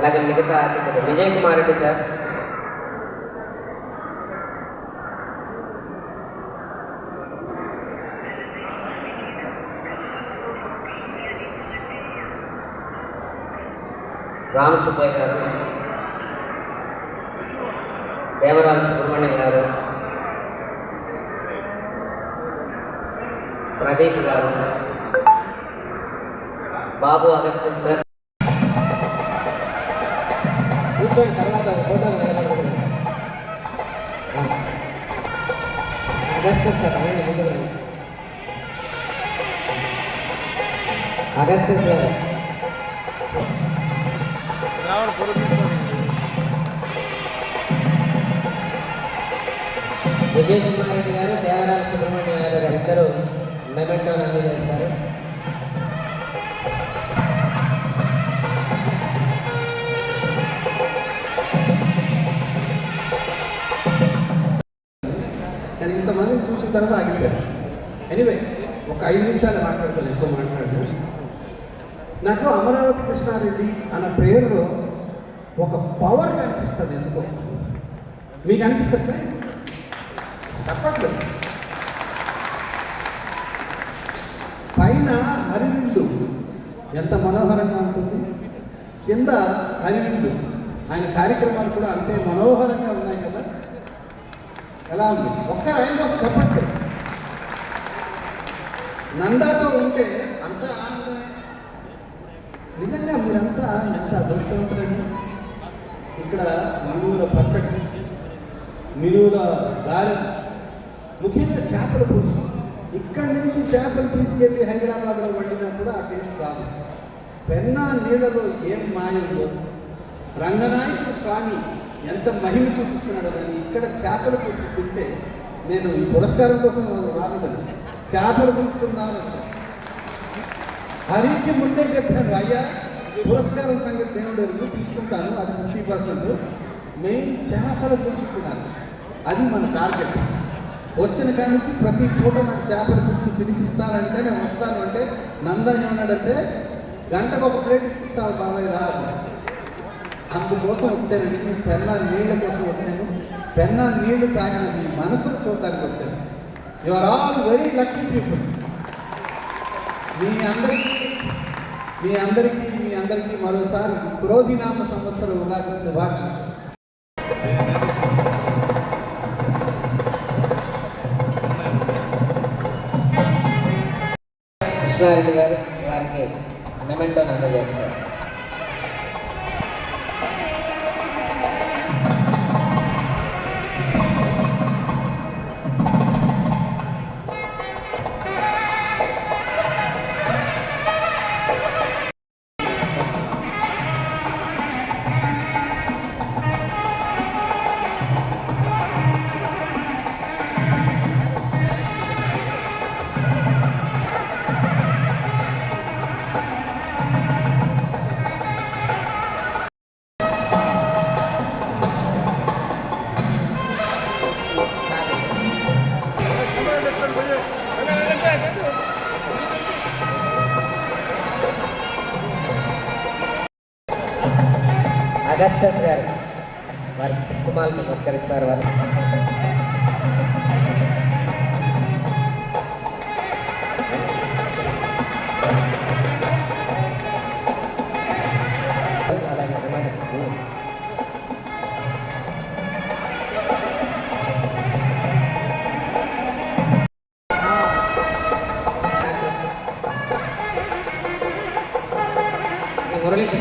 అలాగే మిగతా అతిథులు విజయ్ కుమార్ రెడ్డి సార్ రామ సుబ్బయ్య గారు దేవరామ సుబ్రహ్మణ్యం గారు ప్రదీప్ గారు బాబు అగస్త్య సార్ అగస్టస్ గారు విజయ్ కుమార్ రెడ్డి గారు దేవరామ సుబ్రహ్మణ్యం యాదవ్ గారు ఇద్దరు మెమెంటోని అందజేస్తారు కానీ ఇంతమందిని చూసిన తర్వాత ఆగిపోయారు. ఎనివే ఒక ఐదు నిమిషాలు మాట్లాడతాను ఎక్కువ మాట్లాడు నాకు అమరావతి కృష్ణారెడ్డి అన్న పేరులో ఒక పవర్ కనిపిస్తుంది ఎందుకో. మీకు అనిపించట్లే? చెప్పట్లేదు పైన హరివిండు ఎంత మనోహరంగా ఉంటుంది. కింద హరివిండు ఆయన కార్యక్రమాలు కూడా అంతే మనోహరంగా ఉన్నాయి కదా. ఎలా ఉంది? ఒకసారి ఆయన కోసం చెప్పండి. నందాతో ఉంటే అంత ఆనందమే. నిజంగా మీరంతా ఎంత అదృష్టవంతులండి. ఇక్కడ మిరువుల పచ్చడి మిరువుల దారి ముఖ్యంగా చేపల పులుసు. ఇక్కడి నుంచి చేపలు తీసుకెళ్ళి హైదరాబాద్లో వండినా కూడా ఆ టేస్ట్ రాదు. పెన్నా నీళ్ళలో ఏం మాయందో రంగనాయకుడు స్వామి ఎంత మహిమ చూపిస్తున్నాడో కానీ ఇక్కడ చేపల పులుసు తింటే నేను ఈ పురస్కారం కోసం రాలేదండి. చేపలు పులుసుకుందామని వచ్చాను. హరికి ముందే చెప్పాను అయ్యా పురస్కారం సంగతి దేవుడు ఎరుగు తీసుకుంటాను అది ఫిఫ్టీ పర్సెంట్. మెయిన్ చేపల పులుసు తినాలి. అది మన టార్గెట్. వచ్చిన కాడి నుంచి ప్రతి పూట నాకు చేపల పులుసు తినిపిస్తానంటే నేను వస్తాను అంటే నందన్ ఏమన్నాడంటే గంటకు ఒక ప్లేట్ ఇప్పిస్తావు బాబాయ్ రా అందుకోసం వచ్చానండి నేను పెన్న నీళ్ళ కోసం వచ్చాను. పెన్న నీళ్ళు తాగిన మీ మనసును చూడడానికి వచ్చాను. You are all very lucky people మీ అందరికీ మీ అందరికీ మీ అందరికీ మరోసారి క్రోధినామ సంవత్సర ఉగాది శుభాకాంక్షలు. కృష్ణారెడ్డి గారు వారికి మెమెంటోని అందజేస్తారు. అగస్టస్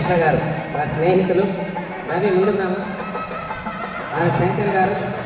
మురళీకృష్ణ గారు వారి స్నేహితులు. రవి ముందున్నాము శంకర్ గారు.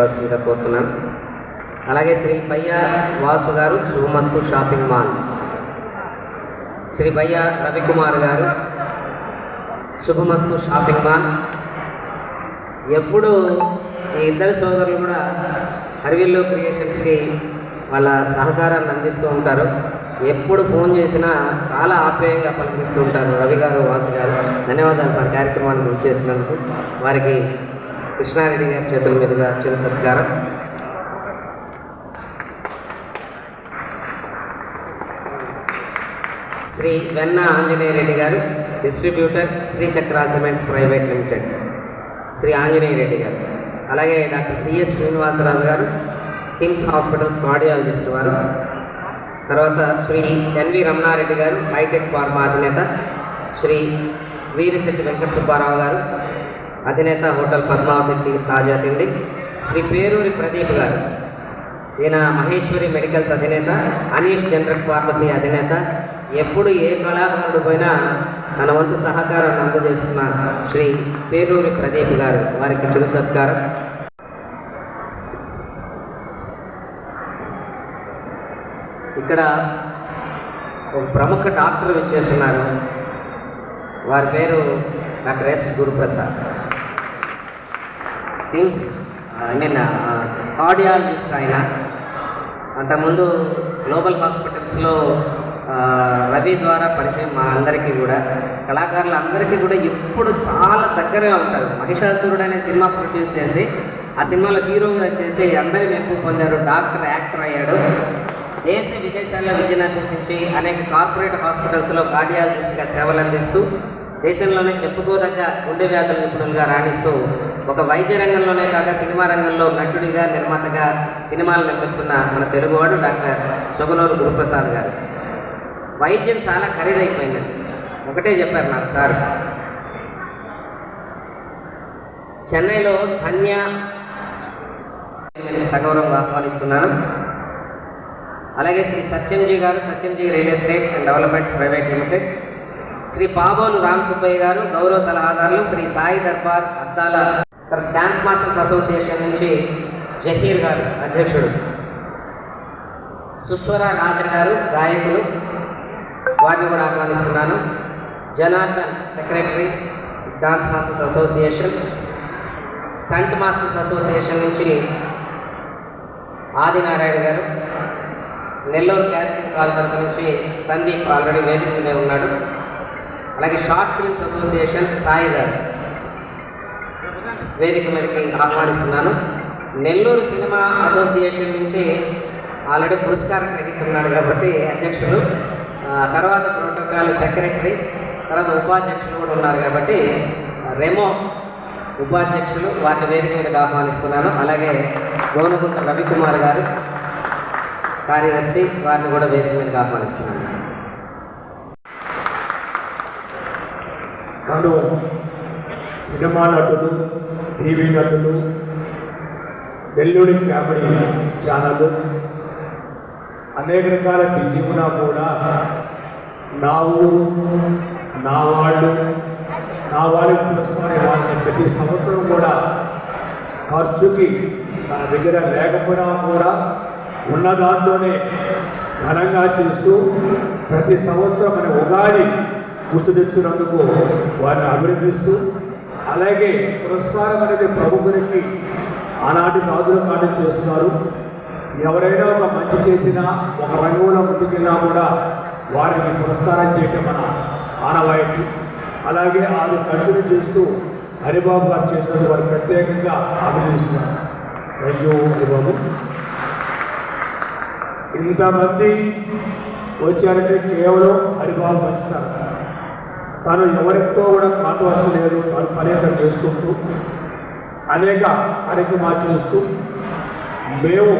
వారిని కోరుతున్నాను. అలాగే శ్రీ పయ్య వాసు గారు శుభమస్తు షాపింగ్ మాల్. శ్రీ పయ్య రవికుమార్ గారు శుభమస్తు షాపింగ్ మాల్. ఎప్పుడు ఈ ఇద్దరు సోదరులు కూడా హరివిల్లు క్రియేషన్స్కి వాళ్ళ సహకారాన్ని అందిస్తూ ఉంటారు. ఎప్పుడు ఫోన్ చేసినా చాలా ఆప్యాయంగా పలికిస్తూ ఉంటారు రవి గారు వాసు గారు. ధన్యవాదాలు సార్ కార్యక్రమాన్ని గుర్తు చేసినందుకు. వారికి కృష్ణారెడ్డి గారి చేతుల మీదుగా చిన్న సత్కారం. శ్రీ వెన్న ఆంజనేయ రెడ్డి గారు distributor Shri Chakra cements private limited. Shri Anjaneya Reddy గారు. అలాగే డాక్టర్ సిఎస్ శ్రీనివాసరావు గారు కిమ్స్ హాస్పిటల్స్ కార్డియాలజిస్ట్ వారు. తర్వాత శ్రీ ఎన్వి రమణారెడ్డి గారు హైటెక్ ఫార్మా అధినేత. శ్రీ వీరిశెట్టి వెంకట సుబ్బారావు గారు. అధినేత హోటల్ పద్మావతి తాజా తిండి. శ్రీ పేరూరి ప్రదీప్ గారు. ఈయన మహేశ్వరి మెడికల్స్ అధినేత అనీష్ జనరల్ ఫార్మసీ అధినేత. ఎప్పుడు ఏ కళాకారుడు పోయినా తన వంతు సహకారాన్ని అందజేస్తున్న శ్రీ పేరూరి ప్రదీప్ గారు. వారికి చిరు సత్కారం. ఇక్కడ ఒక ప్రముఖ డాక్టర్ విచ్చేస్తున్నారు. వారి పేరు doctor S. Guruprasad. Teams I mean cardiologist ఆయన. అంతకుముందు గ్లోబల్ హాస్పిటల్స్లో uh, రవి ద్వారా పరిచయం మా అందరికీ కూడా కళాకారులు అందరికీ కూడా ఎప్పుడు చాలా దగ్గరగా ఉంటారు. మహిషాసురుడు అనే సినిమా ప్రొడ్యూస్ చేసి ఆ సినిమాలో హీరోగా చేసి అందరి మెప్పు పొందారు. డాక్టర్ యాక్టర్ అయ్యాడు. దేశ విదేశాల్లో విద్యను అభ్యసించి అనేక కార్పొరేట్ హాస్పిటల్స్లో కార్డియాలజిస్ట్గా సేవలు అందిస్తూ దేశంలోనే చెప్పుకోదగ్గ గుండె వ్యాధుల నిపుణులుగా రాణిస్తూ ఒక వైద్య రంగంలోనే కాక సినిమా రంగంలో నటుడిగా నిర్మాతగా సినిమాలు నిర్మిస్తున్న మన తెలుగువాడు డాక్టర్ సుగనూరు గురుప్రసాద్ గారు. వైద్యం చాలా ఖరీదైపోయింది. ఒకటే చెప్పారు నాకు సార్. చెన్నైలో ధన్య సగౌరవంగా ఆహ్వానిస్తున్నాను. అలాగే శ్రీ సత్యంజీ గారు Satyamji real estate and developments private limited Shri Pabolu Ram Subbaiah గారు గౌరవ సలహాదారులు శ్రీ సాయి దర్బార్ అద్దాల డాన్స్ మాస్టర్స్ అసోసియేషన్ నుంచి జహీర్ గారు అధ్యక్షుడు. సుస్వర రాజన్ గారు గాయకులు. వారిని కూడా ఆహ్వానిస్తున్నాను. Janardhan secretary dance masters association stunt masters association నుంచి ఆదినారాయణ గారు. నెల్లూరు క్యాస్టింగ్ కాల్ తరపు నుంచి సందీప్ ఆల్రెడీ వేదిక ఉన్నాడు. అలాగే షార్ట్ ఫిల్మ్స్ అసోసియేషన్ సాయి గారు. వేదిక మీదకి ఆహ్వానిస్తున్నాను. నెల్లూరు సినిమా అసోసియేషన్ నుంచి ఆల్రెడీ పురస్కారం గ్రహీస్తున్నాడు కాబట్టి అధ్యక్షుడు తర్వాత ప్రోటోకాల్ సెక్రటరీ తర్వాత ఉపాధ్యక్షులు కూడా ఉన్నారు కాబట్టి రెమో ఉపాధ్యక్షులు వారిని వేదిక మీదకి ఆహ్వానిస్తున్నాను. అలాగే గోనగుంట రవికుమార్ గారు కార్యదర్శి వారిని కూడా వేదిక మీదకి ఆహ్వానిస్తున్నాను. సినిమా నటులు టీవీ నటులు నెల్లూరి కామెడీ ఛానల్ అనేక రకాల బిజీ కూడా నా ఊరు నా వాళ్ళు నా వాళ్ళకి పురస్కారం ఇవ్వాలని ప్రతి సంవత్సరం కూడా ఖర్చుకి తన దగ్గర లేకపోయినా కూడా ఉన్న దాంట్లోనే ఘనంగా చేస్తూ ప్రతి సంవత్సరం మన ఉగాది గుర్తు తెచ్చినందుకు వారిని అభినందిస్తూ అలాగే పురస్కారం అనేది ప్రముఖునికి ఆనాటి రాజుల కాడి చేస్తున్నారు ఎవరైనా ఒక మంచి చేసినా ఒక రంగులో ముందుకెళ్ళినా కూడా వారికి పురస్కారం చేయటం మన ఆనవాయితీ. అలాగే అది కంటిన్యూ చేస్తూ హరిబాబు గారు చేసినందుకు వారు ప్రత్యేకంగా అభినందిస్తున్నారు. Thank you Haribabu. ఇంతమంది వచ్చారంటే కేవలం హరిబాబు పంచుతారు. తాను ఎవరితో కూడా కాంట్రవర్సీ లేదు తాను పని తను చేసుకుంటూ అనేక కార్యక్రమాలు చేస్తూ మేము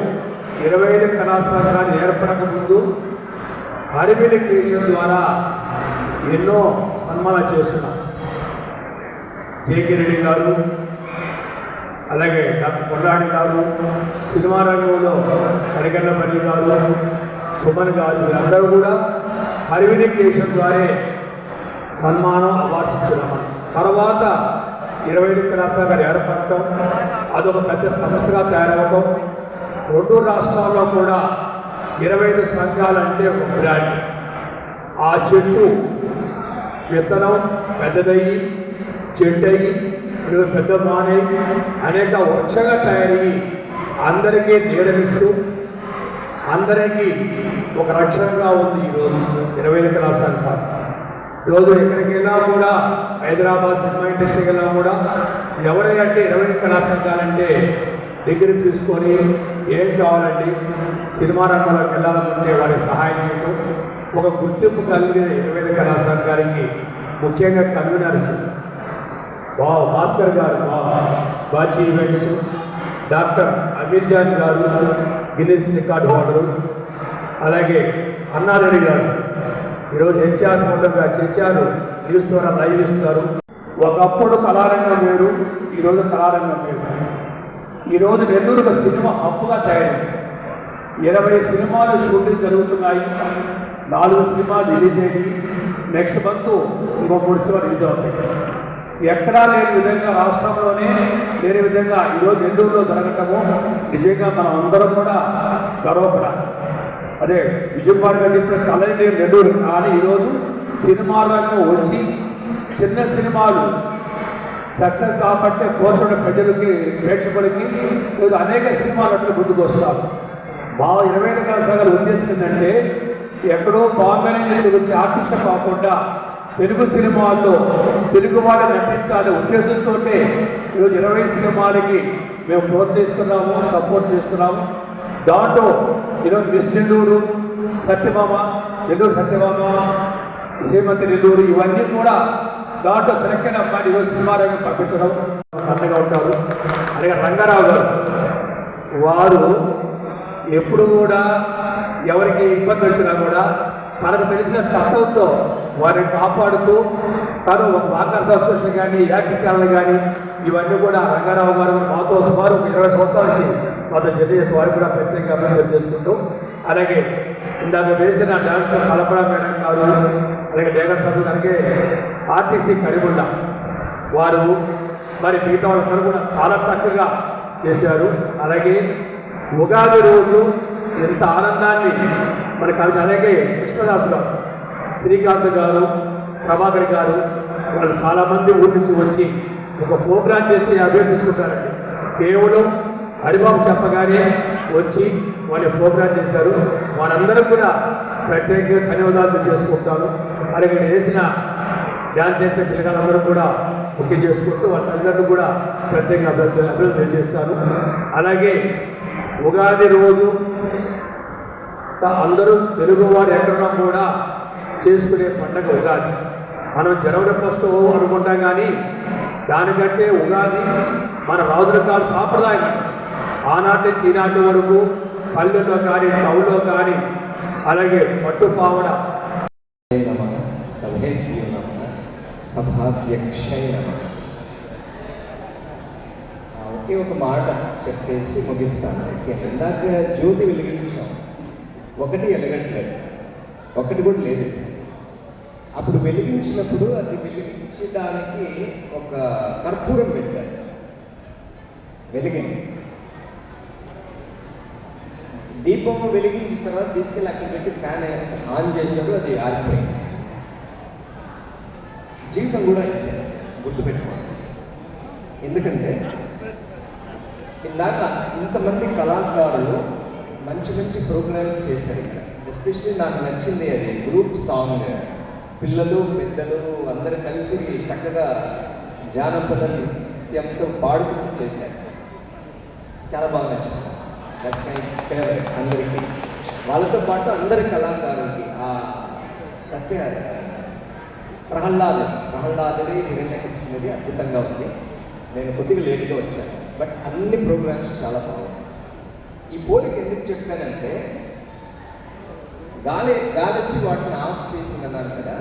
ఇరవై ఐదు కళాశాలలు ఏర్పడక ముందు క్రియేషన్ ద్వారా ఎన్నో సన్మానాలు చేస్తున్నాం. జేకే రెడ్డి గారు అలాగే డాక్టర్ కొల్లాడి గారు సినిమా రంగంలో కరిగన్నపల్లి గారు సుమన్ గారు వీళ్ళందరూ కూడా హరివిని క్రియేషన్ ద్వారా సన్మానం అవార్డ్స్ ఇచ్చినామని తర్వాత ఇరవై ఐదు కళాశాల ఏర్పడటం అదొక పెద్ద సమస్యగా తయారవడం రెండు రాష్ట్రాల్లో కూడా ఇరవై ఐదు సంఘాలంటే ఒక బ్రాండ్. ఆ చెట్టు విత్తనం పెద్దదయ్యి చెట్టు అయ్యి పెద్ద మానే అనేక వృక్షంగా తయారయ్యి అందరికీ నీడనిస్తూ అందరికీ ఒక రక్షణగా ఉంది ఈరోజు ఇరవై ఐదు రాష్ట్రాలు ఈరోజు ఎక్కడికి వెళ్ళినా కూడా హైదరాబాద్ సినిమా ఇండస్ట్రీకి వెళ్ళినా కూడా ఎవరైనా ఇరవై ఐదు కళాశాలంటే డిగ్రీ తీసుకొని ఏం కావాలండి? సినిమా రంగంలోకి వెళ్ళాలనుకుంటే వారి సహాయం చేయడం ఒక గుర్తింపు కలిగిన ఇరవై ఐదు కళాశాల ముఖ్యంగా కన్వీనర్స్. బా భాస్కర్ గారు బా బాచి ఈవెంట్స్. డాక్టర్ అమీర్ జాన్ గారు గిన్నెస్ రికార్డు హోల్డరు. అలాగే అన్నారెడ్డి గారు. ఈరోజు హెచ్ఆర్ ఫోటోగా హెచ్ఆర్ న్యూస్ ద్వారా లైవ్ ఇస్తారు. ఒకప్పుడు కళారంగం వేరు ఈరోజు కళారంగం వేరు. ఈరోజు నెల్లూరు ఒక సినిమా హబ్బుగా తయారైంది. ఇరవై సినిమాలు షూటింగ్ జరుగుతున్నాయి. నాలుగు సినిమాలు రిలీజ్ అయ్యి నెక్స్ట్ మంత్ ఇంకో మూడు సినిమా రిలీజ్ అవుతాయి. ఎక్కడా లేని విధంగా రాష్ట్రంలోనే లేని విధంగా ఈరోజు నెల్లూరులో జరగటము. నిజంగా మనం అందరం కూడా గర్వపడాలి. అదే విజయపాడు గారు చెప్పిన కళని నేను నెల్లూరు. కానీ ఈరోజు సినిమా రంగం వచ్చి చిన్న సినిమాలు సక్సెస్ కాబట్టి పోచడం ప్రజలకి ప్రేక్షకులకి లేదా అనేక సినిమాలు అట్లా ముందుకు వస్తారు. మా ఇరవై ఐదు కళాశాల ఉద్దేశం ఏంటంటే ఎక్కడో బాగానే వచ్చే ఆర్టిస్ట్ కాకుండా తెలుగు సినిమాల్లో తెలుగు వాళ్ళు నటించాలనే ఉద్దేశంతో ఈరోజు ఇరవై సినిమాలకి మేము ప్రోత్సహిస్తున్నాము సపోర్ట్ చేస్తున్నాము. దాంట్లో ఈరోజు మిస్ నెల్లూరు సత్యభామ నెల్లూరు సత్యభామ శ్రీమతి నెల్లూరు ఇవన్నీ కూడా దాంట్లో సెలెక్ట్ అయిన అమ్మాయి ఈరోజు సినిమా రంగం పంపించడం అండగా ఉంటారు. అలాగే రంగారావు గారు వారు ఎప్పుడు కూడా ఎవరికి ఇబ్బంది వచ్చినా కూడా తనకు తెలిసిన చట్టంతో వారిని కాపాడుతూ తను ఒక వాకర్స్ అసోసియేషన్ కానీ యాక్ట్ ఛానల్ కానీ ఇవన్నీ కూడా రంగారావు గారు మాతో సుమారు ఇరవై సంవత్సరాల నుంచి మాతో జత వారు వారికి కూడా ప్రత్యేకంగా అభివృద్ధి చేసుకుంటూ అలాగే ఇందాక వేసిన డాన్స్ కల్పన మేడం గారు అలాగే డేగర్ సార్ అలాగే ఆర్టీసీ కరిగుండ వారు మరి మిగతా వాళ్ళందరూ కూడా చాలా చక్కగా చేశారు. అలాగే ఉగాది రోజు ఎంత ఆనందాన్ని మన కలిసి అలాగే కృష్ణదాస్ గారు శ్రీకాంత్ గారు ప్రభాకర్ గారు వాళ్ళు చాలామంది ఊరి నుంచి వచ్చి ఒక ప్రోగ్రాం చేసి అభివృద్ధి చేసుకుంటారండి కేవలం హరిబాబు చెప్పగానే వచ్చి వాళ్ళు ప్రోగ్రామ్ చేశారు. వాళ్ళందరూ కూడా ప్రత్యేకంగా ధన్యవాదాలు చేసుకుంటాను అలాగే వేసిన డ్యాన్స్ చేసిన పిల్లలందరూ కూడా బుకింగ్ చేసుకుంటూ వాళ్ళ తల్లిదండ్రులు కూడా ప్రత్యేకంగా అభివృద్ధి అభివృద్ధి చేస్తారు అలాగే ఉగాది రోజు అందరూ తెలుగువారు ఎక్కడున్నా కూడా చేసుకునే పండగ ఉగాది. మనం జనవరి ఫస్ట్ అనుకుంటాం కానీ దానికంటే ఉగాది మన రాజుల కాల సాంప్రదాయం. ఆనాటి నుంచి ఈనాటి వరకు పల్లెల్లో కానీ టౌన్లో కానీ అలాగే పట్టుపావడ. సభాధ్యక్షై నమ ఒకే ఒక మాట చెప్పేసి ముగిస్తాను. ఇందాక జ్యోతి వెలిగించాం. ఒకటి వెలగట్లేదు ఒకటి కూడా లేదు. అప్పుడు వెలిగించినప్పుడు అది వెలిగించడానికి ఒక కర్పూరం పెట్టారు. వెలిగింది. దీపము వెలిగించిన తర్వాత తీసుకెళ్ళి అక్కడ పెట్టి ఫ్యాన్ ఆన్ చేసినప్పుడు అది ఆరిపోయింది. జీవితం కూడా గుర్తుపెట్టుకోవాలి ఎందుకంటే ఇందాక ఇంతమంది కళాకారులు మంచి మంచి ప్రోగ్రామ్స్ చేశారు ఇక్కడ. ఎస్పెషలీ నాకు నచ్చింది అది గ్రూప్ సాంగ్. పిల్లలు పెద్దలు అందరు కలిసి చక్కగా జానపద నృత్యంతో పాడుకుంటూ చేశారు. చాలా బాగా నచ్చింది. దట్స్ మై ఫేవరెట్ అందరికీ. వాళ్ళతో పాటు అందరి కళాకారులకి ఆ సత్య ప్రహ్లాద ప్రహ్లాదుడి హిరణ్యకశిపునిది అద్భుతంగా ఉంది. నేను కొద్దిగా లేట్గా వచ్చాను బట్ అన్ని ప్రోగ్రామ్స్ చాలా బాగున్నాయి. ఈ పోలిక ఎందుకు చెప్పానంటే గాలి గాలి వచ్చి వాటిని ఆఫ్ చేసిందన్నారు కదా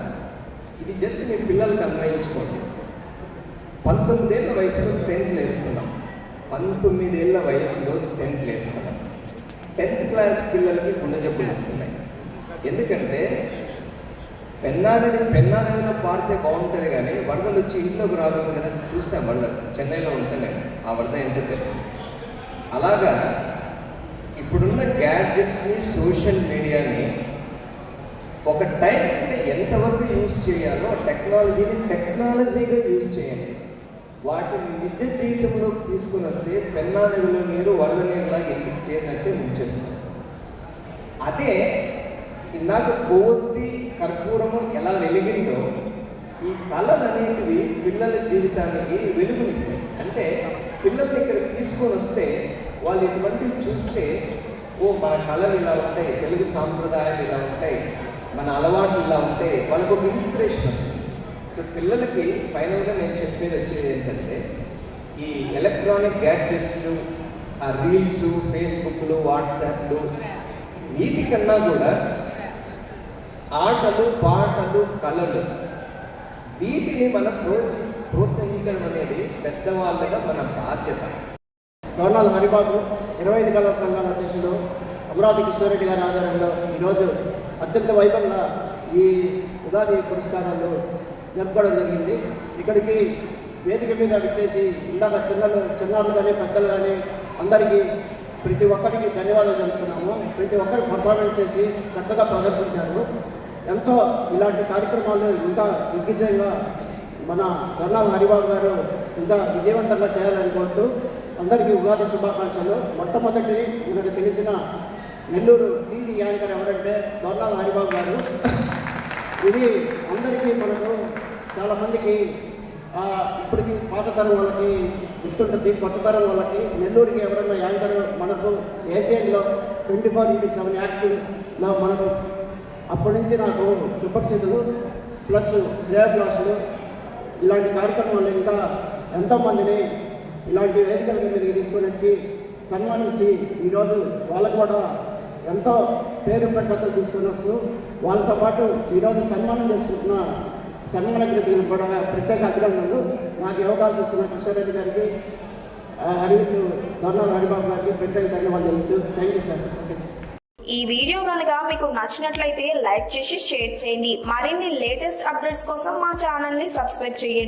ఇది జస్ట్ మీ పిల్లలకి అన్వయించుకోండి. పంతొమ్మిదేళ్ళ వయసులో స్ట్రెంత్ వేస్తున్నాం పంతొమ్మిదేళ్ళ వయసులో స్ట్రెంత్ వేస్తున్నాం టెన్త్ క్లాస్ పిల్లలకి గుండె జబ్బులు వస్తున్నాయి. ఎందుకంటే పెన్నా నది పెన్నా నదిలో బాగుంటుంది కానీ వరదలు వచ్చి ఇంట్లోకి రాలేదు కదా. చూసాం వరద. చెన్నైలో ఉంటే నేను ఆ వరద ఏంటో తెలుసు. అలాగా ఇప్పుడున్న గ్యాడ్జెట్స్ని సోషల్ మీడియాని ఒక టైం అంటే ఎంతవరకు యూజ్ చేయాలో టెక్నాలజీని టెక్నాలజీగా యూజ్ చేయండి. వాటిని నిజ జీవితంలోకి తీసుకుని వస్తే పెన్నా నదిలో నీరు వరద నీరులాగా ఇంటికి చేరినట్టే ముంచేస్తాం అదే ఇందాక కొవ్వొత్తి కర్పూరము ఎలా వెలిగిందో ఈ కళలు అనేటివి పిల్లల జీవితానికి వెలుగునిస్తాయి. అంటే పిల్లల్ని ఇక్కడ తీసుకొని వస్తే వాళ్ళు ఇటువంటివి చూస్తే ఓ మన కళలు ఇలా ఉంటాయి తెలుగు సాంప్రదాయాలు ఇలా ఉంటాయి మన అలవాట్లు ఇలా ఉంటాయి. వాళ్ళకు ఒక ఇన్స్పిరేషన్ వస్తుంది. సో పిల్లలకి ఫైనల్గా నేను చెప్పేది వచ్చేది ఏంటంటే ఈ ఎలక్ట్రానిక్ గ్యాడ్జెట్స్ ఆ రీల్స్ ఫేస్బుక్లు వాట్సాప్లు వీటికన్నా కూడా ఆటలు పాటలు కళలు వీటిని మనం ప్రోత్స ప్రోత్సహించడం అనేది పెద్దవాళ్ళగా మన బాధ్యత. గవర్నల్ హరిబాబు ఇరవై ఐదు కళా సంఘాల అధ్యక్షుడు అమరావతి కృష్ణారెడ్డి గారి ఆధారంలో ఈరోజు అత్యంత వైభవంగా ఈ ఉగాది పురస్కారాలు జరుపుకోవడం జరిగింది. ఇక్కడికి వేదిక మీద వచ్చేసి ఇందాక చిన్నలు చిన్నారులు కానీ పెద్దలు కానీ అందరికీ ప్రతి ఒక్కరికి ధన్యవాదాలు తెలుపుతున్నాము. ప్రతి ఒక్కరు పర్ఫార్మెన్స్ చేసి చక్కగా ప్రదర్శించారు. ఎంతో ఇలాంటి కార్యక్రమాలు ఇంకా దిగ్విజయంగా మన దొర్నాల హరిబాబు గారు ఇంకా విజయవంతంగా చేయాలని కోరుతూ అందరికీ ఉగాది శుభాకాంక్షలు. మొట్టమొదటి మనకు తెలిసిన నెల్లూరు టీవీ యాంకర్ ఎవరంటే దొర్నాల హరిబాబు గారు. ఇది అందరికీ మనకు చాలామందికి ఇప్పటికి పాత తరం వాళ్ళకి గుర్తుంటుంది. కొత్త తరం వాళ్ళకి నెల్లూరుకి ఎవరైనా యాంకర్ మనకు ఏషియన్లో ట్వంటీ ఫోర్ ఇంటూ సెవెన్ యాక్టివ్లో మనకు అప్పటి నుంచి నాకు సుపరిచితులు ప్లస్ శ్రేయభిలాషులు ఇలాంటి కార్యక్రమాలు ఇంకా ఎంతోమందిని ఇలాంటి వేదికల మీదకి తీసుకొని వచ్చి సన్మానించి ఈరోజు వాళ్ళకు కూడా ఎంతో పేరు ప్రఖ్యాతలు తీసుకొని వస్తూ వాళ్ళతో పాటు ఈరోజు సన్మానం చేసుకుంటున్న సన్మాన కృతికి కూడా ప్రత్యేక అభినందనలు. నాకు ఈ అవకాశం ఇచ్చిన కృష్ణారెడ్డి గారికి ఆ, హరివిల్లు హరిబాబు గారికి ప్రత్యేక ధన్యవాదాలు థ్యాంక్ యూ సార్ ఈ వీడియో కనుక మీకు నచ్చినట్లయితే లైక్ చేసి షేర్ చేయండి. మరిన్ని లేటెస్ట్ అప్డేట్స్ కోసం మా ఛానల్ని సబ్స్క్రైబ్ చేయండి.